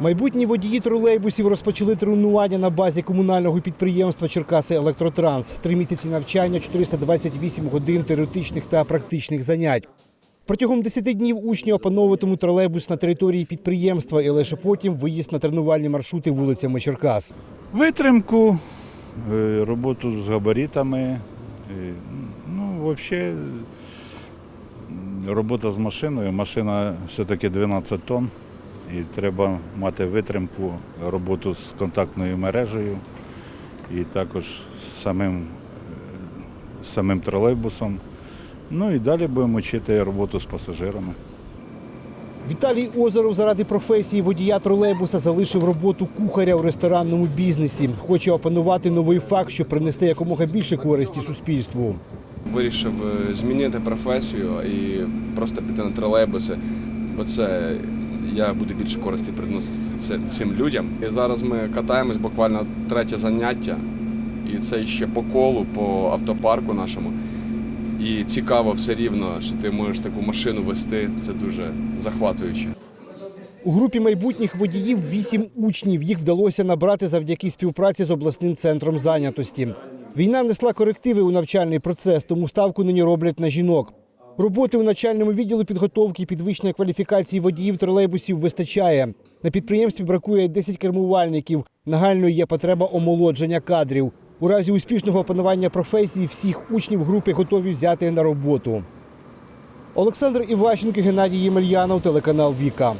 Майбутні водії тролейбусів розпочали тренування на базі комунального підприємства Черкаси Електротранс. Три місяці навчання, 428 годин теоретичних та практичних занять. Протягом 10 днів учні опановуватимуть тролейбус на території підприємства і лише потім виїзд на тренувальні маршрути вулицями Черкас. Витримку, е, роботу з габаритами. е, Ну, взагалі, робота з машиною. Машина все-таки 12 тонн. І треба мати витримку, роботу з контактною мережею і також з самим, з самим тролейбусом. Ну і далі будемо вчити роботу з пасажирами. Віталій Озеров заради професії водія тролейбуса залишив роботу кухаря у ресторанному бізнесі. Хоче опанувати новий факт, щоб принести якомога більше користі суспільству. Вирішив е, змінити професію і просто піти на тролейбуси, бо це я буду більше користі приносити цим людям. І зараз ми катаємось буквально третє заняття, і це ще по колу, по автопарку нашому. І цікаво все рівно, що ти можеш таку машину вести. Це дуже захватуюче. У групі майбутніх водіїв вісім учнів. Їх вдалося набрати завдяки співпраці з обласним центром зайнятості. Війна внесла корективи у навчальний процес, тому ставку нині роблять на жінок. Роботи у начальному відділу підготовки і підвищення кваліфікації водіїв тролейбусів вистачає. На підприємстві бракує 10 кермувальників. Нагальною є потреба омолодження кадрів. У разі успішного опанування професії всіх учнів групи готові взяти на роботу. Олександр Іващенко, Геннадій Ємельянов, телеканал Віка.